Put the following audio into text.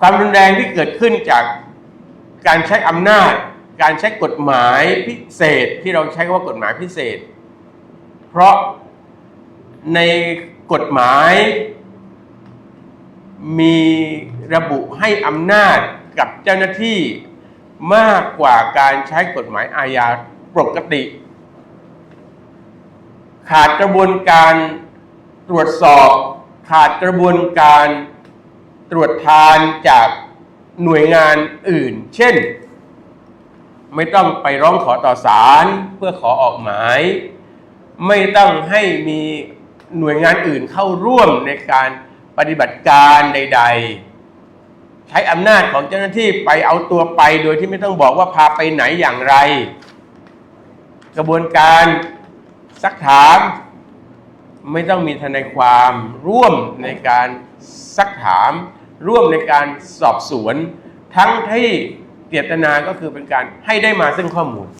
ความรุนแรงที่เกิดขึ้นจากการใช้อำนาจ การใช้กฎหมายพิเศษที่เราใช้คว่ากฎหมายพิเศษ เพราะในกฎหมาย มีระบุให้อำนาจกับเจ้าหน้าที่มากกว่าการใช้กฎหมายอาญาปกติ ขาดกระบวนการตรวจสอบ ขาดกระบวนการ ตรวจทานจากหน่วยงานอื่น เช่น ไม่ต้องไปร้องขอต่อศาลเพื่อขอออกหมาย ไม่ต้องให้มีหน่วยงานอื่นเข้าร่วมในการปฏิบัติการใด ๆ ใช้อำนาจของเจ้าหน้าที่ไปเอาตัวไปโดยที่ไม่ต้องบอกว่าพาไปไหนอย่างไร กระบวนการซักถามไม่ต้องมีทนายความร่วมในการซักถาม ร่วมในการสอบสวน ทั้งที่เจตนาก็คือเป็นการให้ได้มาซึ่งข้อมูล